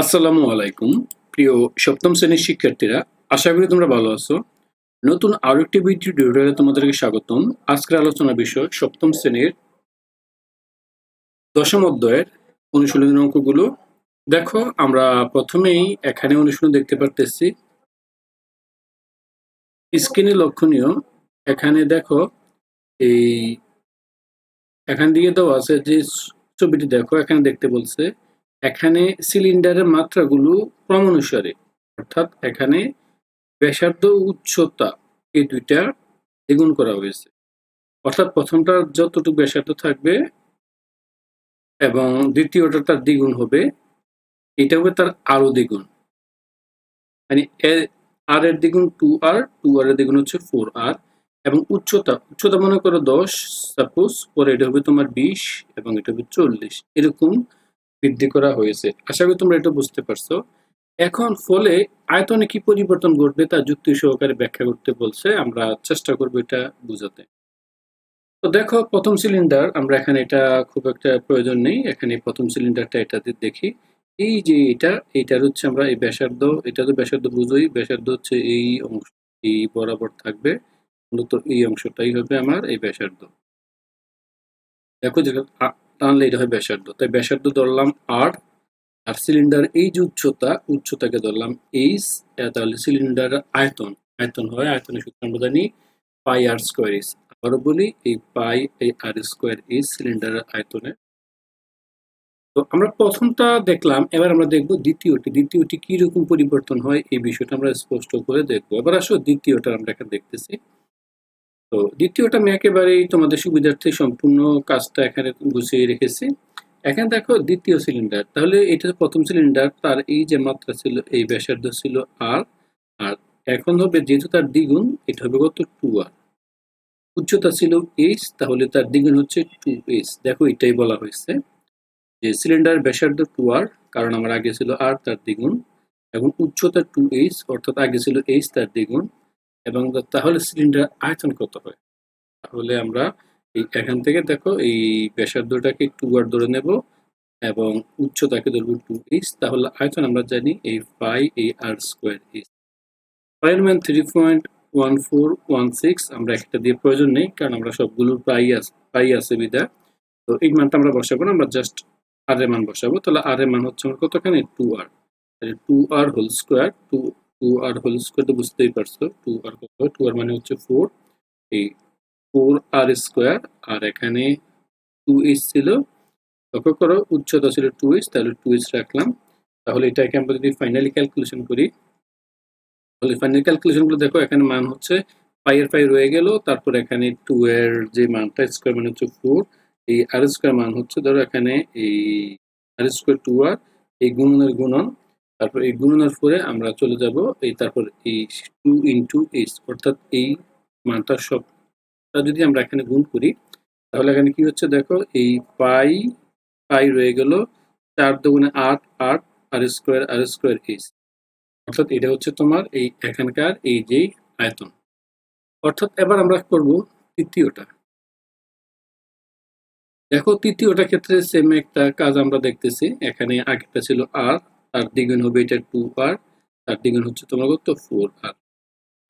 আসসালামু আলাইকুম, প্রিয় সপ্তম শ্রেণির শিক্ষার্থীরা, আশা করি তোমরা ভালো আছো। নতুন আরও একটি ভিডিও তোমাদেরকে স্বাগতম। আজকের আলোচনা বিষয় সপ্তম শ্রেণির দশম অধ্যায়ের অনুশীলনের অঙ্কগুলো। দেখো, আমরা প্রথমেই এখানে অনুশীলন দেখতে পারতেছি। স্ক্রিনে লক্ষণীয়, এখানে দেখো, এই এখান দিয়ে দেওয়া আছে যে ছবিটি দেখো, এখানে দেখতে বলছে এখানে সিলিন্ডারের মাত্রাগুলো ক্রমানুসারে, অর্থাৎ এখানে ব্যাসার্ধ উচ্চতা এই দুইটা দ্বিগুণ করা হয়েছে। অর্থাৎ প্রথমটা যতটুকু ব্যাসার্ধ থাকবে এবং দ্বিতীয়টা তার দ্বিগুণ হবে, এটা হবে তার আরও দ্বিগুণ। মানে আর এর দ্বিগুণ টু আর টু আর এর দ্বিগুণ হচ্ছে ফোর আর, এবং উচ্চতা উচ্চতা মনে করো দশ সাপোজ পরে এটা হবে তোমার বিশ, এবং এটা হবে চল্লিশ, এরকম বৃদ্ধি করা হয়েছে। আশা করি তোমরা এটা বুঝতে পারছ। এখন ফলে আয়তনে কি পরিবর্তন ঘটবে তা যুক্তি সহকারে ব্যাখ্যা করতে বলছে। আমরা চেষ্টা করব এটা বুঝাতে। তো দেখো, প্রথম সিলিন্ডার আমরা এখানে এটা খুব একটা প্রয়োজন নেই। এখানে প্রথম সিলিন্ডারটা এটাতে দেখি। এই যে এটা এইটার হচ্ছে আমরা এই ব্যাসার্ধ, এটা তো ব্যাসার্ধ বুঝোই। ব্যাসার্ধ হচ্ছে এই অংশ, এই বরাবর থাকবে। মূলত এই অংশটাই হবে আমার এই ব্যাসার্ধ। দেখো যেটা টানলে এটা হয় ব্যাসার্ধ। তাই ব্যাসার্ধ ধরলাম আর আর সিলিন্ডার এই যে উচ্চতা, উচ্চতাকে ধরলাম এইচ তাহলে সিলিন্ডার আয়তন। আয়তন হয়, আয়তনের সূত্র আমরা জানি পাই আর স্কোয়ার ইস আবারও বলি, এই পাই, এই আর স্কোয়ার ইস সিলিন্ডারের আয়তনে। তো আমরা প্রথমটা দেখলাম, এবার আমরা দেখব দ্বিতীয়টি। দ্বিতীয়টি কি রকম পরিবর্তন হয়, এই বিষয়টা আমরা স্পষ্ট করে দেখব। এবার আসো দ্বিতীয়টা আমরা এখানে দেখতেছি। তো দ্বিতীয়টা আমি একেবারেই তোমাদের সুবিধার্থে সম্পূর্ণ কাজটা এখানে গুছিয়ে রেখেছি। এখানে দেখো দ্বিতীয় সিলিন্ডার তাহলে এটা প্রথম সিলিন্ডার তার এই যে মাত্রা ছিল, এই ব্যাসার্ধ ছিল আর আর এখন হবে যেহেতু তার দ্বিগুণ, এটা হবে কত? টু আর উচ্চতা ছিল এইচ তাহলে তার দ্বিগুণ হচ্ছে টু এইচ দেখো এটাই বলা হয়েছে যে সিলিন্ডার ব্যাসার্ধ টু আর কারণ আমার আগে ছিল আর তার দ্বিগুণ, এবং উচ্চতা টু এইচ অর্থাৎ আগে ছিল এইচ তার দ্বিগুণ। এবং তাহলে সিলিন্ডার আয়তন কত হয়? তাহলে আমরা এই এখান থেকে দেখো, এই ব্যাসার্ধটাকে টু আর ধরে নেব এবং উচ্চতাকে ধরবো টু এইচ তাহলে আয়তন আমরা জানি এই ফাই এই আর স্কোয়ার এইচ ফাইভ মান three point one four one six আমরা একটা দিয়ে প্রয়োজন নেই, কারণ আমরা সবগুলো প্রায় আছে প্রায় আছে বিদা তো এই মানটা আমরা বসাবো না, আমরা জাস্ট আর এর মান বসাবো। তাহলে আর এর মান হচ্ছে আমার কতখানি? Two r two r whole square two two r whole square তো বুঝতেই পারছ টু আর কত টু আর মানে হচ্ছে ফোর এই ফোর আর স্কোয়ার আর এখানে টু এইচ ছিল। লক্ষ্য করো, উচ্চতা ছিল টু এইচ তাহলে টু এইচ রাখলাম। তাহলে এটাকে আমরা যদি ফাইনালি ক্যালকুলেশন করি, তাহলে ফাইনাল ক্যালকুলেশনগুলো দেখো, এখানে মান হচ্ছে পাই এর পাই রয়ে গেল, তারপর এখানে টু এর যে মানটা স্কোয়ার মানে হচ্ছে ফোর এই আর স্কোয়ার মান হচ্ছে, ধরো এখানে এই আর স্কোয়ার টু আর এই গুণনের গুণন তারপর এই গুণনের পরে আমরা চলে যাব এই তারপর এই টু ইন্টু এইচ অর্থাৎ এই মানটা সবটা যদি আমরা এখানে গুণ করি, তাহলে এখানে কি হচ্ছে দেখো, এই পাই পাই রয়ে গেল চার দুগুণে আট আট r square r square h অর্থাৎ এটা হচ্ছে তোমার এই এখানকার এই যে আয়তন। অর্থাৎ এবার আমরা করব তৃতীয়টা। দেখো তৃতীয়টা ক্ষেত্রে সেম একটা কাজ আমরা দেখতেছি, এখানে আগেটা ছিল আর তার দ্বিগুণ হবে এটা টু আর তার দ্বিগুণ হচ্ছে তোমার কত ফোর আর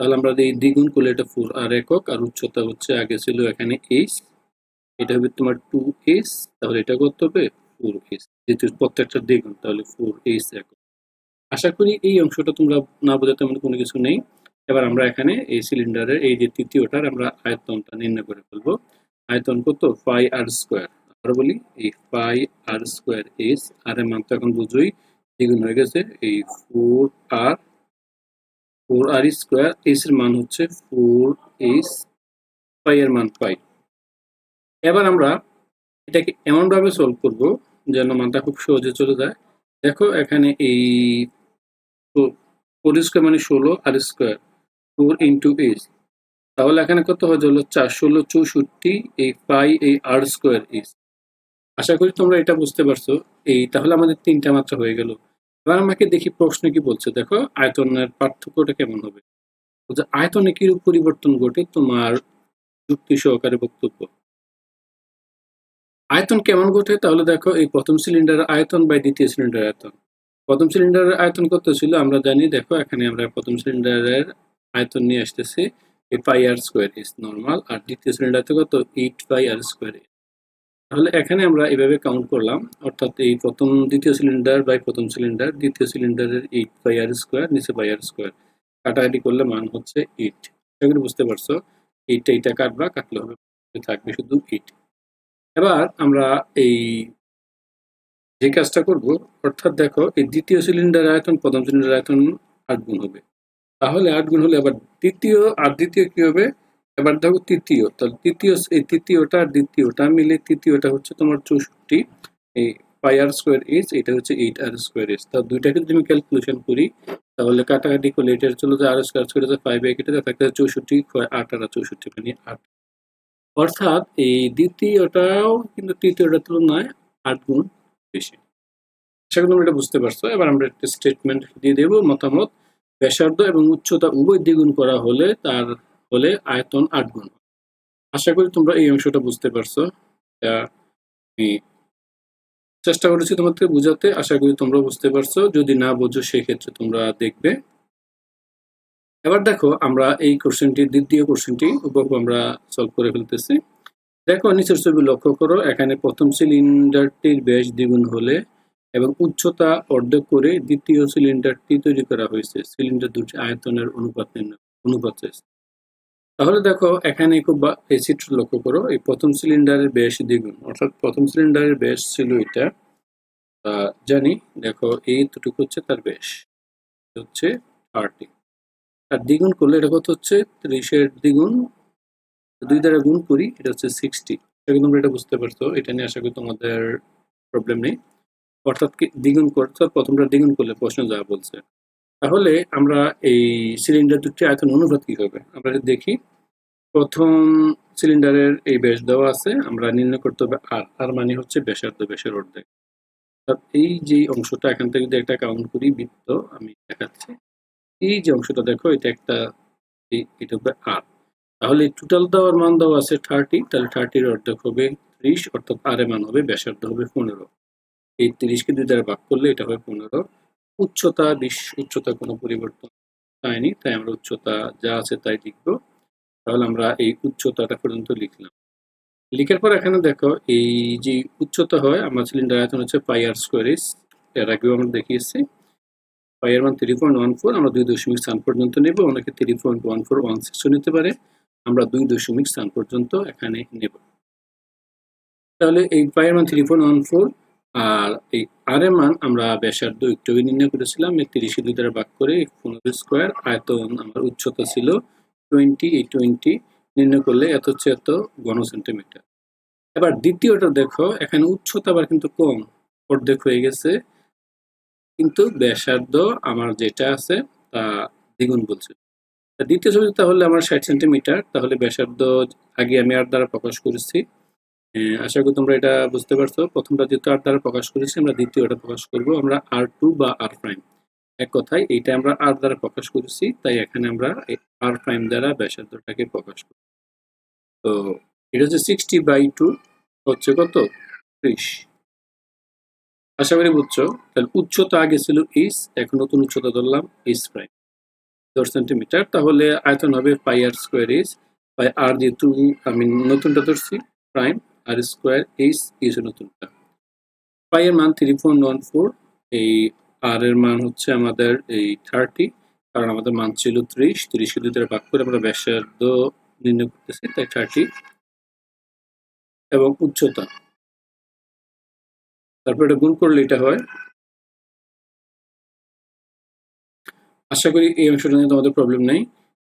তাহলে আমরা এই দ্বিগুণ করলে এটা ফোর আর একক, আর উচ্চতা হচ্ছে আগে ছিল এখানে এইচ এটা হবে তোমার টু এইচ তাহলে এটা করতে হবে? ফোর এইচ যেহেতু প্রত্যেকটা দ্বিগুণ, তাহলে ফোর এইচ একক। আশা করি এই অংশটা তোমরা না বোঝাতে তেমন কোনো কিছু নেই। এবার আমরা এখানে এই সিলিন্ডারের এই যে তৃতীয়টার আমরা আয়তনটা নির্ণয় করে ফেলব। আয়তন কত? ফাই আর স্কোয়ার আবার বলি, এই pi R square S R এর মান তো এখন বুঝোই। দ্বিগুণ হয়ে গেছে। এই four r four r square h এর মান হচ্ছে ফোর এইচ ফাই এর মান ফাই এবার আমরা এটাকে এমনভাবে সলভ করব যেন মানটা খুব সহজে চলে যায়। দেখো এখানে এই ফোর স্কোয়ার মানে ষোলো r square four into h তাহলে এখানে কত হয়ে হলো চার, ষোলো, চৌষট্টি, এই পাই এই আর স্কোয়ার এইচ আশা করি তোমরা এটা বুঝতে পারছ। এই তাহলে আমাদের তিনটা মাত্রা হয়ে গেল। এবার আমাকে দেখি প্রশ্ন কি বলছে, দেখো, আয়তনের পার্থক্যটা কেমন হবে? আয়তনে কিরূপ পরিবর্তন ঘটে তোমার যুক্তি সহকারে বক্তব্য? আয়তন কেমন ঘটে? তাহলে দেখো, এই প্রথম সিলিন্ডার আয়তন বা দ্বিতীয় সিলিন্ডার আয়তন। প্রথম সিলিন্ডারের আয়তন কত ছিল? আমরা জানি, দেখো, এখানে আমরা প্রথম সিলিন্ডারের আয়তন নিয়ে আসতেছি, এই pi r square is normal r দ্বিতীয় সিলিন্ডারতে কত? এইট পাই আর স্কোয়ার তাহলে এখানে আমরা এভাবে কাউন্ট করলাম, অর্থাৎ এই প্রথম দ্বিতীয় সিলিন্ডার বাই প্রথম সিলিন্ডার দ্বিতীয় সিলিন্ডারের এইট বাই আর স্কোয়ার নিচে বাই আর স্কোয়ার কাটাকাটি করলে মান হচ্ছে এইট সেগুলো বুঝতে পারছ এইটটা এইটা কাটবা, কাটলে হবে থাকবে শুধু এইট এবার আমরা এই যে কাজটা করব, অর্থাৎ দেখো এই দ্বিতীয় সিলিন্ডার আয়তন, প্রথম সিলিন্ডার আয়তন আট গুণ হবে। তাহলে আট গুণ হলে আবার দ্বিতীয়, আর দ্বিতীয় কি হবে? এবার দেখো তৃতীয়, তাহলে তৃতীয়, এই তৃতীয়টা আর দ্বিতীয়টা মিলে তৃতীয়টা হচ্ছে তোমার চৌষট্টি, এই পাই আর স্কোয়ার ইজ এটা হচ্ছে এইট আর স্কোয়ার ইজ তা দুইটাকে যদি আমি ক্যালকুলেশন করি, তাহলে কাটাকাটি করলে এটা চলে যায় আর স্কোয়ার স্কোয়ার যায় ফাইভ কেটে যায় থাকে চৌষট্টি আট আর চৌষট্টি মানে আট। অর্থাৎ এই দ্বিতীয়টাও কিন্তু তৃতীয়টার তুলনায় আট গুণ বেশি। আশা করি এটা বুঝতে পারছ। এবার আমরা একটা স্টেটমেন্ট দিয়ে দেবো মতামত। ব্যাসার্ধ এবং উচ্চতা উভয় দ্বিগুণ করা হলে তার হলে আয়তন আট গুণ। আশা করি তোমরা এই অংশটা বুঝতে পারছ। আমি চেষ্টা করেছি তোমাকে বুঝাতে। আশা করি তোমরা বুঝতে পারছ। যদি না বোঝো, সেক্ষেত্রে তোমরা দেখবে। এবার দেখো, আমরা এই কোশ্চেনটি দ্বিতীয় কোশ্চেনটি উপভোগ আমরা সলভ করে ফেলতেছি। দেখো, নিচের ছবি লক্ষ্য করো। এখানে প্রথম সিলিন্ডারটির ব্যাস দ্বিগুণ হলে এবং উচ্চতা অর্ধেক করে দ্বিতীয় সিলিন্ডারটি তৈরি করা হয়েছে। সিলিন্ডার দুটি আয়তনের অনুপাত অনুপাত তাহলে দেখো, এখানে খুব এই চিত্র লক্ষ্য করো, এই প্রথম সিলিন্ডারের ব্যাস দ্বিগুণ। অর্থাৎ প্রথম সিলিন্ডারের ব্যাস ছিল এটা। জানি, দেখো, এই দুটুকু হচ্ছে তার ব্যাস। হচ্ছে থার্টি আর দ্বিগুণ করলে এটা কত হচ্ছে? ত্রিশের দ্বিগুণ। দুই দ্বারা গুণ করি, এটা হচ্ছে সিক্সটি এটা তোমরা এটা বুঝতে পারছ? এটা নিয়ে আশা করি তোমাদের প্রবলেম নেই। অর্থাৎ দ্বিগুণ করতে প্রথমটা দ্বিগুণ করলে প্রশ্ন যা বলছে। তাহলে আমরা এই সিলিন্ডার দুটি আয়তন অনুপাত কি হবে? আমরা যদি দেখি, প্রথম সিলিন্ডারের এই ব্যাস দেওয়া আছে, আমরা নির্ণয় করতে হবে আর আর মানে হচ্ছে ব্যাসার্ধ, ব্যাসের অর্ধেক। অর্থাৎ এই যে অংশটা, এখান থেকে যদি একটা কাউন্ট করি, বৃত্ত, আমি দেখাচ্ছি। এই যে অংশটা দেখো, এটা একটা এটা হবে আর তাহলে টোটাল দেওয়ার মান দেওয়া আছে থার্টি তাহলে থার্টির অর্ধেক হবে ত্রিশ, অর্থাৎ আর এর মান হবে ব্যাসার্ধ হবে পনেরো। এই তিরিশকে দুই দ্বারা ভাগ করলে এটা হবে পনেরো। উচ্চতা, বিশ উচ্চতা কোনো পরিবর্তন হয়নি, তাই আমরা উচ্চতা যা আছে তাই লিখব। তাহলে আমরা এই উচ্চতাটা পর্যন্ত লিখলাম। লিখার পর এখানে দেখো, এই যে উচ্চতা হয়, আমার সিলিন্ডার আয়তন হচ্ছে পাই আর এর আগেও আমরা দেখিয়েছি। পাই এর মান থ্রি পয়েন্ট ওয়ান ফোর, আমরা দুই দশমিক স্থান পর্যন্ত নেব, অনেকে three point one four, one সিক্সও নিতে পারে, আমরা দুই দশমিক স্থান পর্যন্ত এখানে নেব। তাহলে এই পাই এর মান থ্রি পয়েন্ট ওয়ান ফোর আর এই আর এর মান আমরা ব্যাসার্ধ একটু নির্ণয় করেছিলাম তিরিশে দুই দ্বারা ভাগ করে পনেরো স্কোয়ার আয়তন আমার উচ্চতা ছিল টোয়েন্টি এই টোয়েন্টি নির্ণয় করলে এত হচ্ছে এত ঘন সেন্টিমিটার এবার দ্বিতীয়টা দেখো, এখানে উচ্চতা আবার কিন্তু কম, অর্ধেক হয়ে গেছে। কিন্তু ব্যাসার্ধ আমার যেটা আছে তা দ্বিগুণ বলছে। দ্বিতীয় ছবি তাহলে আমার ষাট সেন্টিমিটার তাহলে ব্যাসার্ধ আগে আমি আর দ্বারা প্রকাশ করেছি আশা করি তোমরা এটা বুঝতে পারছ। প্রথমটা যেহেতু আর দ্বারা প্রকাশ করেছি, আমরা দ্বিতীয়টা প্রকাশ করব। আমরা আর টু বা আর প্রাইম এক কথায়, এইটা আমরা আর দ্বারা প্রকাশ করেছি, তাই এখানে আমরা আর প্রাইম দ্বারা ব্যাসার্ধটাকে প্রকাশ করি। তো, এটা হচ্ছে সিক্সটি বাই টু হচ্ছে কত? ত্রিশ। আশা করি বুঝছ? তাহলে উচ্চতা আগে ছিল ইস এখন নতুন উচ্চতা ধরলাম ইস প্রাইম দশ সেন্টিমিটার তাহলে আয়তন হবে পাই আর স্কোয়ার ইস বাই আর যেহেতু আমি নতুনটা ধরছি প্রাইম আর স্কোয়ার ইস ইস নতুনটা পাই এর মান থ্রি পয়েন্ট ওয়ান ফোর এই আর এর মান হচ্ছে আমাদের এই থার্টি কারণ আমাদের মান ছিল ত্রিশ, ত্রিশকে দুই ভাগ করে আমরা ব্যাসার্ধ নির্ণয় করতেছি, তাই থার্টি এবং উচ্চতা। তারপর এটা গুণ করলে এটা হয়। আশা করি এই অংশটা নিয়ে তোমাদের প্রবলেম নেই।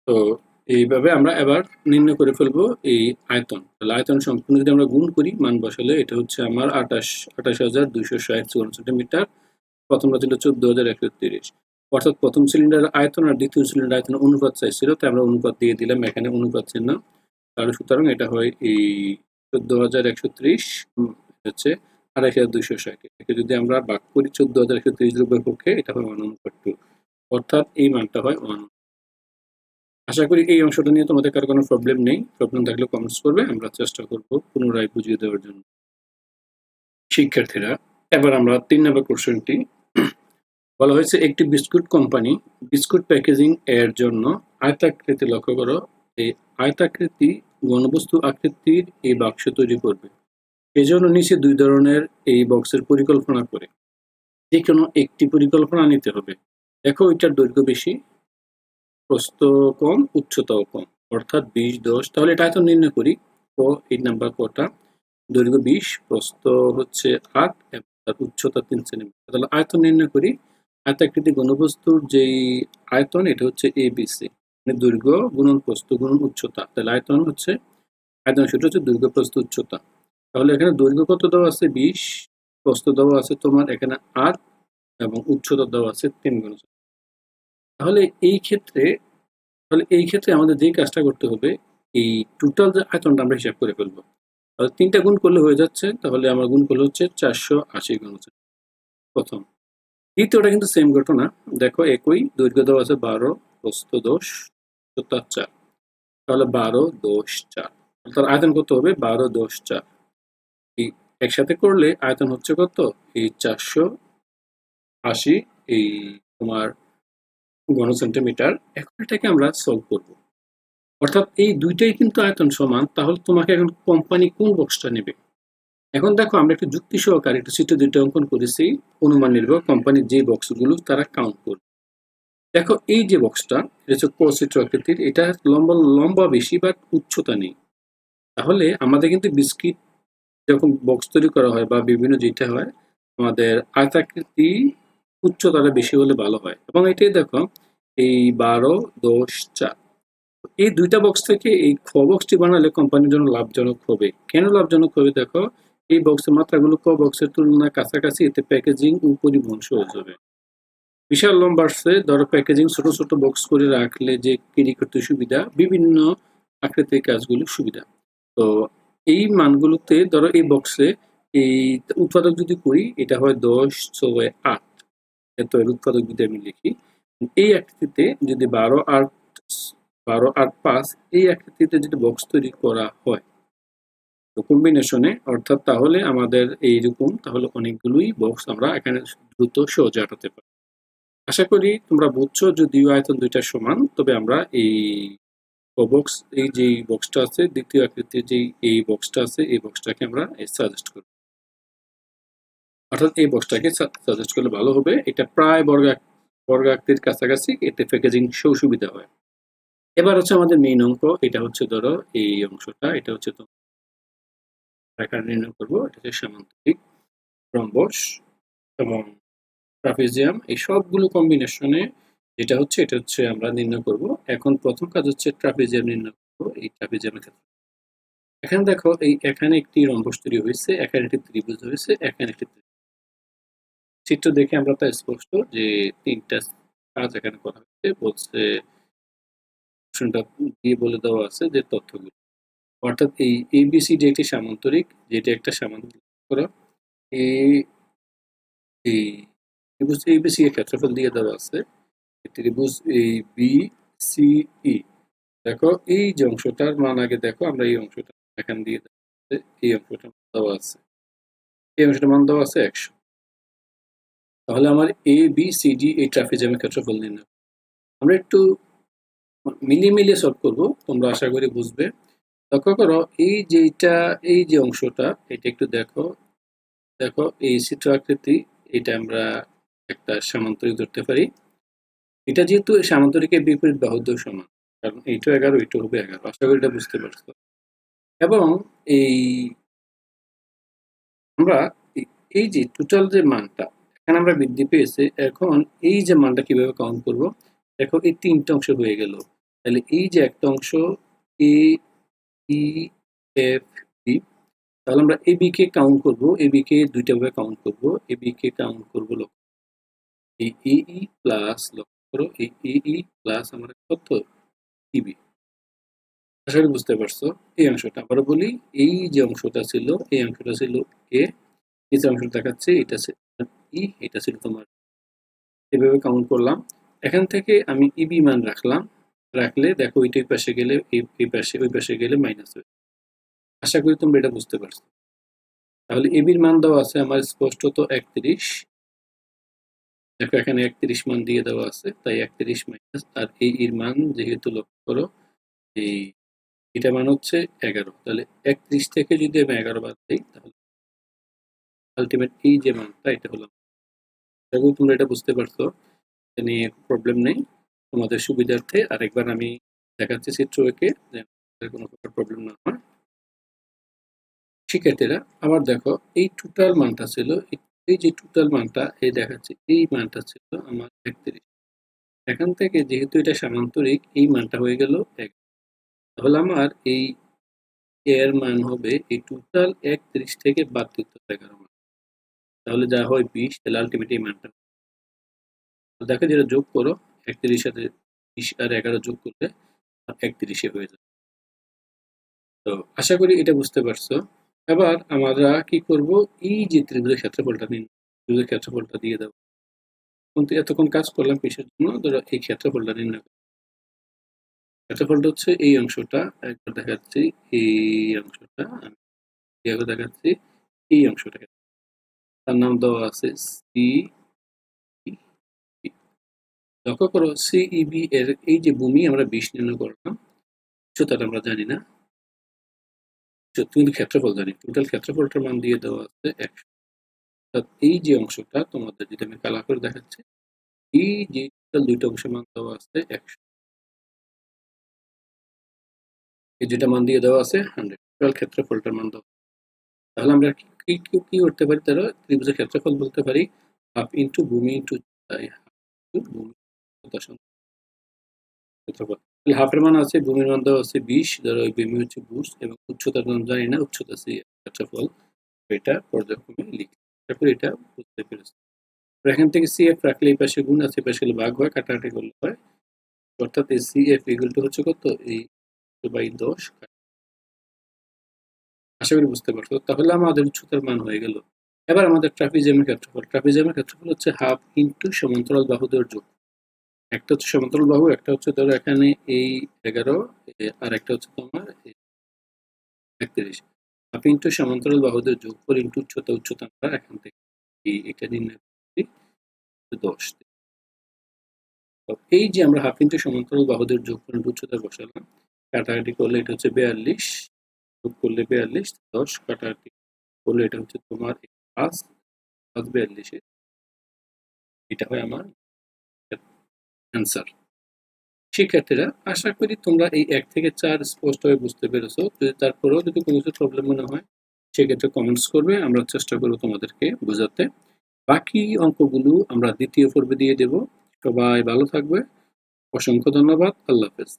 তো এইভাবে আমরা এবার নির্ণয় করে ফেলব এই আয়তন। তাহলে আয়তন সম্পূর্ণ যদি আমরা গুণ করি, মান বসালে এটা হচ্ছে আমার আঠাশ আঠাশ হাজার দুইশো ষাট চুয়ান্ন সেন্টিমিটার। প্রথমটা ছিল চোদ্দ হাজার একশো তিরিশ। অর্থাৎ প্রথম সিলিন্ডার আয়তন আর দ্বিতীয় সিলিন্ডার আয়তন অনুপাত চাইছিল, তাই আমরা অনুপাত দিয়ে দিলাম, এখানে অনুপাত চিহ্ন। তাহলে সুতরাং এটা হয় এই চোদ্দ হাজার একশো ত্রিশ হচ্ছে আড়াইশ হাজার দুইশো ষাট। এটাকে যদি আমরা ভাগ করি, চোদ্দ হাজার একশো ত্রিশ রুপের পক্ষে, এটা হয় ওয়ান অনুপাত টু। অর্থাৎ এই মানটা হয় ওয়ান। আশা করি এই অংশটা নিয়ে তোমাদের কারও কোনো প্রবলেম নেই। প্রবলেম থাকলে কমেন্টস করবে, আমরা চেষ্টা করব পুনরায় বুঝিয়ে দেওয়ার জন্য। শিক্ষার্থীরা, এবার আমরা তিন নম্বর কোশ্চেনটি বলা হয়েছে, একটি বিস্কুট কোম্পানি বিস্কুট প্যাকেজিং এর জন্য আয়তাকৃতি লক্ষ্য করো। এই আয়তাকৃতি ঘনবস্তু আকৃতির এই বাক্স তৈরি করবে। এজন্য নিচে দুই ধরনের এই বক্সের পরিকল্পনা করে। যে কোনো একটি পরিকল্পনা নিতে হবে। দেখো, এটার দৈর্ঘ্য বেশি প্রস্থ কম, উচ্চতাও কম। অর্থাৎ বিশ, দশ, তাহলে এটা এত নির্ণয় করি। ক, এই নাম্বার কটা? দৈর্ঘ্য বিশ, প্রস্থ হচ্ছে আট এবং তার উচ্চতা তিন সেন্টিমিটার তাহলে আয়তন নির্ণয় করি। আয়তাকৃতি ঘনবস্তুর যেই আয়তন, এটা হচ্ছে এ বিসি মানে দৈর্ঘ্য গুণন প্রস্থ গুণন উচ্চতা। তাহলে আয়তন হচ্ছে, আয়তন সেটা হচ্ছে দৈর্ঘ্য, প্রস্থ, উচ্চতা। তাহলে এখানে দৈর্ঘ্য কত দেওয়া আছে? বিশ। প্রস্থ দেওয়া আছে তোমার এখানে আট এবং উচ্চতা দেওয়া আছে তিন গুণ তাহলে এই ক্ষেত্রে, তাহলে এই ক্ষেত্রে আমাদের যে কাজটা করতে হবে, এই টোটাল যে আয়তনটা আমরা হিসাব করে ফেলব। তাহলে তিনটা গুণ করলে হয়ে যাচ্ছে, তাহলে আমার গুণ করলে হচ্ছে চারশো আশি গুণ হচ্ছে। প্রথম। দ্বিতীয়টা কিন্তু সেম ঘটনা। দেখো একই, দৈর্ঘ্য দেওয়া আছে বারো, প্রস্থ দোষ উচ্চতা চার। তাহলে বারো দোষ চার। তার আয়তন কত হবে? বারো দোষ চার। এই একসাথে করলে আয়তন হচ্ছে কত? এই চারশো আশি, এই তোমার ঘন সেন্টিমিটার এখন এটাকে আমরা সলভ করব। অর্থাৎ এই দুইটাই কিন্তু আয়তন সমান, তাহলে তোমাকে এখন কোম্পানি কোন বক্সটা নেবে? এখন দেখো, আমরা একটু যুক্তি সহকারে একটু চিত্র দুইটা অঙ্কন করেছি, অনুমান নির্ভর কোম্পানির যে বক্সগুলো তারা কাউন্ট করবে। দেখো, এই যে বক্সটা এটা হচ্ছে আকৃতির এটা লম্বা লম্বা বেশি বাট উচ্চতা নেই। তাহলে আমাদের কিন্তু বিস্কিট যখন বক্স তৈরি করা হয় বা বিভিন্ন যেটা হয়, আমাদের আয়তাকৃতি উচ্চতাটা বেশি হলে ভালো হয়। এবং এটাই দেখো, এই বারো, দশ, চার। এই দুইটা বক্স থেকে এই খ বক্সটি বানালে কোম্পানির জন্য লাভজনক হবে। কেন লাভজনক হবে দেখো, এই বক্সের মাত্রাগুলো ক বক্সের তুলনায় কাছাকাছি, এতে প্যাকেজিং ও পরিবহন সহজ হবে। বিশাল লম্বা আসছে ধরো প্যাকেজিং ছোট ছোট বক্স করে রাখলে যে ক্যারি করতে সুবিধা, বিভিন্ন আকৃতির কাজগুলো সুবিধা। তো এই মানগুলোতে ধরো এই বক্সে এই উৎপাদক যদি করি, এটা হয় দশ, ছয়, আট। এত এর উৎপাদক যদি আমি লিখি। এই আকৃতিতে যদি বারো আট বারো আট পাঁচ, এই আকৃতিতে যদি বক্স তৈরি করা হয়, তো কম্বিনেশনে অর্থাৎ তাহলে আমাদের এইরকম, তাহলে অনেকগুলোই বক্স আমরা এখানে দ্রুত সহজে আটাতে পারি। আশা করি তোমরা বুঝছ যদিও আয়তন দুইটা সমান, তবে আমরা এই বক্স এই যে বক্সটা আছে, দ্বিতীয় আকৃতির যে এই বক্সটা আছে, এই বক্সটাকে আমরা সাজেস্ট করব। অর্থাৎ এই বক্সটাকে সাজেস্ট করলে ভালো হবে। এটা প্রায় বর্গ বর্গাকৃতির কাছাকাছি, এতে প্যাকেজিং সেও সুবিধা হয়। এবার হচ্ছে আমাদের মেইন অঙ্ক। এটা হচ্ছে ধরো এই অংশটা, এটা হচ্ছে তো নির্ণয় করব। এটা হচ্ছে সামান্তরিক রম্বস এবং ট্রাপিজিয়াম এই সবগুলো কম্বিনেশনে যেটা হচ্ছে, এটা হচ্ছে আমরা নির্ণয় করব। এখন প্রথম কাজ হচ্ছে ট্রাপিজিয়াম নির্ণয় করব, এই ট্রাপিজিয়ামের ক্ষেত্রে। এখানে দেখো, এই এখানে একটি রম্বস তৈরি হয়েছে, এখানে একটি ত্রিভুজ হয়েছে, এখানে একটি চিত্র দেখে আমরা তা স্পষ্ট যে তিনটা কাজ এখানে করা হচ্ছে বলছে অপশনটা দিয়ে বলে দেওয়া আছে যে তথ্যগুলো। অর্থাৎ এই এবিসিডি একটি সামান্তরিক, যেটি একটা সামান্তরিক করা এই এই ত্রিভুজ এবিসি এর ক্ষেত্রফল দিয়ে দেওয়া আছে। ত্রিভুজ এই বি সি ই দেখো, এই যে অংশটার মান আগে দেখো, আমরা এই অংশটা এখান দিয়ে এই অংশটা দেওয়া আছে। এই অংশটা মান দেওয়া আছে একশো। তাহলে আমার এ বি সি ডি এই ট্রাফিজামের ক্ষেত্রফল নির্ণয়। আমরা একটু মিলিয়ে মিলিয়ে সলভ করব, তোমরা আশা করি বুঝবে। লক্ষ্য করো, এই যেটা এই যে অংশটা, এটা একটু দেখো। দেখো, এই চিত্র আকৃতি, এটা আমরা একটা সামান্তরিক ধরতে পারি। এটা যেহেতু সামান্তরিকের বিপরীত বাহুদ্য সমান, কারণ এইটা এগারো এইটা হবে এগারো। আশা করি এটা বুঝতে পারছ। এবং এই, আমরা এই যে টোটাল যে মানটা এখানে আমরা বৃদ্ধি পেয়েছে। এখন এই যে মানটা কীভাবে কাউন্ট করব? দেখো, এই তিনটা অংশ হয়ে গেল। তাহলে এই যে একটা অংশ এ ই এফ বি তাহলে আমরা এ বি কে কাউন্ট করব। এ বি কে দুইটা ভাবে কাউন্ট করব। এ বি কে কাউন্ট করব লক্ষ্য এই এ ই প্লাস লক্ষ্য করো, এই এ ই প্লাস আমরা কত? ইবি আশা করি বুঝতে পারছ। এই অংশটা আবার বলি, এই যে অংশটা ছিল, এই অংশটা ছিল এ নিচের অংশটা দেখাচ্ছে, এটা ই, এটা ছিল তোমার, এভাবে কাউন্ট করলাম। এখান থেকে আমি ইবি মান রাখলাম। রাখলে দেখো ওইটাই পাশে গেলে এই পাশে, ওই পাশে গেলে মাইনাস হয়ে আশা করি তোমরা এটা বুঝতে পারছ। তাহলে এবির মান দেওয়া আছে আমার স্পষ্টত একত্রিশ। দেখো এখানে একত্রিশ মান দিয়ে দেওয়া আছে, তাই একত্রিশ মাইনাস আর এই এর মান যেহেতু লক্ষ্য করো, এই, এটা মান হচ্ছে এগারো। তাহলে একত্রিশ থেকে যদি আমি এগারো বাদ দিই, তাহলে আলটিমেট এই যে মানটা, এটা হলো দেখো, তোমরা এটা বুঝতে পারছ। নিয়ে প্রবলেম নেই। তোমাদের সুবিধার্থে আরেকবার আমি দেখাচ্ছি চিত্র এঁকে কোনো প্রকার প্রবলেম না হয়। শিক্ষার্থীরা, আবার দেখো, এই টোটাল মানটা ছিল, এই- যে টোটাল মানটা, এই দেখাচ্ছে, এই মানটা ছিল আমার একত্রিশ। এখান থেকে যেহেতু এটা সামান্তরিক, এই মানটা হয়ে গেল এক। তাহলে আমার এই এর মান হবে এই টোটাল একত্রিশ থেকে বাদ দিতে এগারো মান। তাহলে যা হয় বিশ, তাহলে আলটিমেট এই মানটা দেখো যেটা যোগ করো একত্রিশ সাথে বিশ আর এগারো যোগ করলে একত্রিশে হয়ে যাবে তো আশা করি এটা বুঝতে পারছ। এবার আমরা কি করব? এই যে ত্রিভুজের ক্ষেত্রফলটা নিন ত্রিভুজের ক্ষেত্রফলটা দিয়ে দেবো। কিন্তু এতক্ষণ কাজ করলাম কিসের জন্য? ধরো এই ক্ষেত্রফলটা করো। ক্ষেত্রফলটা হচ্ছে এই অংশটা। একবার দেখাচ্ছি, এই অংশটা। আমি দেখাচ্ছি, এই অংশটা তার নাম দেওয়া আছে সি লক্ষ্য করো সিইবি এর এই যে ভূমি আমরা বিশ নির্ণয় করলাম উচ্চতাটা আমরা জানি না। কিন্তু ক্ষেত্রফল জানি টোটাল ক্ষেত্রফলটার মান দিয়ে দেওয়া আছে একশো। অর্থাৎ এই যে অংশটা তোমাদের যেটা আমি কালা করে দেখাচ্ছি, এই যে টোটাল দুইটা অংশের মান দেওয়া আছে একশো। এই যেটা মান দিয়ে দেওয়া আছে হান্ড্রেড টোটাল ক্ষেত্রফলটার মান দেওয়া তাহলে আমরা কি কি করতে পারি? তারা ত্রিভুজের ক্ষেত্রফল বলতে পারি হাফ ইন্টু ভূমি ইন্টু ক্ষেত্রফল। হাফের মান আছে, ভূমির মান দেওয়া আছে বিশ, ধরো ওই ভূমি হচ্ছে বুস এবং উচ্চতার নাম জানি না, উচ্চতা সি, ক্ষেত্রফল। এটা পর্যায়ক্রমে লিখি। তারপর এটা বুঝতে পেরেছি। এখান থেকে সি এফ রাখলে এই পাশে গুণ আছে পাশে হলে ভাগ হয়, কাটাকাটি করলে হয়। অর্থাৎ এই সি এফ টু হচ্ছে কত? এই বাই দশ আশা করি বুঝতে পারছ। তাহলে আমাদের উচ্চতার মান হয়ে গেল। এবার আমাদের ট্রাপিজিয়ামের ক্ষেত্রফল ট্রাপিজিয়ামের ক্ষেত্রফল হচ্ছে হাফ ইন্টু সমান্তরাল বাহুদের যোগ। একটা হচ্ছে সমান্তরাল বাহু, একটা হচ্ছে ধরো এখানে এই এগারো আর একটা হচ্ছে তোমার একত্রিশ। হাফ ইন্টু সমান্তরাল বাহুদের যোগ করে ইন্টু উচ্চতা উচ্চতা আমরা এখান থেকে এই, এটা নির্ণয় করছি দশ। এই যে আমরা হাফ ইন্টু সমান্তরাল বাহুদের যোগ করে উচ্চতা বসালাম, কাটাকাটি করলে এটা হচ্ছে বেয়াল্লিশ। যোগ করলে বেয়াল্লিশ, দশ কাটাকাটি করলে এটা হচ্ছে তোমার পাঁচ পাঁচ বিয়াল্লিশে। এটা হয় আমার অ্যান্সার শিক্ষার্থীরা আশা করি তোমরা এই এক থেকে চার স্পষ্টভাবে বুঝতে পেরেছ। যদি তারপরেও যদি কোনো কিছু প্রবলেম মনে হয়, সেক্ষেত্রে কমেন্টস করবে, আমরা চেষ্টা করব তোমাদেরকে বোঝাতে। বাকি অঙ্কগুলো আমরা দ্বিতীয় পর্বে দিয়ে দেব। সবাই ভালো থাকবে। অসংখ্য ধন্যবাদ। আল্লাহ হাফেজ।